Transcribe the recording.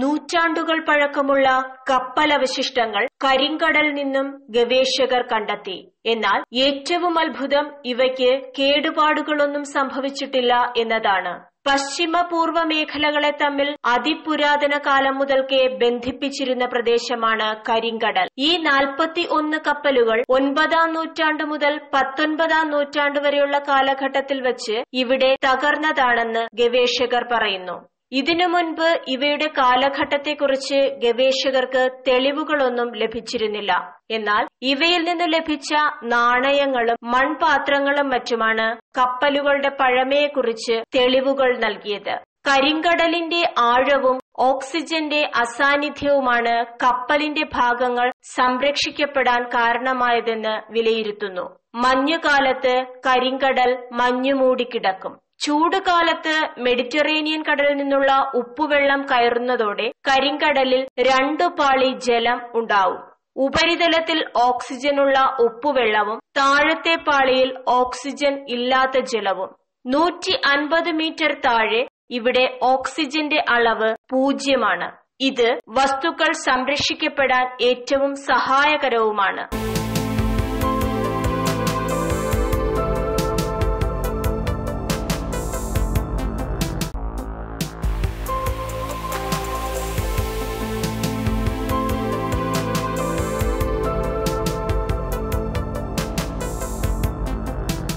നൂറ്റാണ്ടുകൾ പഴക്കമുള്ള കപ്പലവശിഷ്ടങ്ങൾ കരിങ്കടൽ നിന്നും ഗവേഷകർ കണ്ടെത്തി. എന്നാൽ ഏറ്റവും അത്ഭുതം ഇവയ്ക്ക് കേടുപാടുകളൊന്നും സംഭവിച്ചിട്ടില്ല എന്നതാണ്. പശ്ചിമ പൂർവ മേഖലകളെ തമ്മിൽ അതിപുരാതന കാലം മുതൽക്കേ ബന്ധിപ്പിച്ചിരുന്ന പ്രദേശമാണ് കരിങ്കടൽ. ഈ നാൽപ്പത്തി ഒന്ന് കപ്പലുകൾ ഒൻപതാം നൂറ്റാണ്ട് മുതൽ പത്തൊൻപതാം നൂറ്റാണ്ട് വരെയുള്ള കാലഘട്ടത്തിൽ വെച്ച് ഇവിടെ തകർന്നതാണെന്ന് ഗവേഷകർ പറയുന്നു. ഇതിനു മുൻപ് ഇവയുടെ കാലഘട്ടത്തെക്കുറിച്ച് ഗവേഷകർക്ക് തെളിവുകളൊന്നും ലഭിച്ചിരുന്നില്ല. എന്നാൽ ഇവയിൽ നിന്ന് ലഭിച്ച നാണയങ്ങളും മൺപാത്രങ്ങളും മറ്റുമാണ് കപ്പലുകളുടെ പഴമയെക്കുറിച്ച് തെളിവുകൾ നൽകിയത്. കരിങ്കടലിന്റെ ആഴവും ഓക്സിജന്റെ അസാന്നിധ്യവുമാണ് കപ്പലിന്റെ ഭാഗങ്ങൾ സംരക്ഷിക്കപ്പെടാൻ കാരണമായതെന്ന് വിലയിരുത്തുന്നു. മഞ്ഞുകാലത്ത് കരിങ്കടൽ മഞ്ഞുമൂടിക്കിടക്കും ചൂടുകാലത്ത് മെഡിറ്ററേനിയൻ കടലിൽ നിന്നുള്ള ഉപ്പുവെള്ളം കയറുന്നതോടെ കരിങ്കടലിൽ രണ്ടു പാളി ജലം ഉണ്ടാവും. ഉപരിതലത്തിൽ ഓക്സിജനുള്ള ഉപ്പുവെള്ളവും താഴത്തെ പാളിയിൽ ഓക്സിജൻ ഇല്ലാത്ത ജലവും. നൂറ്റി അൻപത് മീറ്റർ താഴെ ഇവിടെ ഓക്സിജന്റെ അളവ് പൂജ്യമാണ്. ഇത് വസ്തുക്കൾ സംരക്ഷിക്കപ്പെടാൻ ഏറ്റവും സഹായകരവുമാണ്.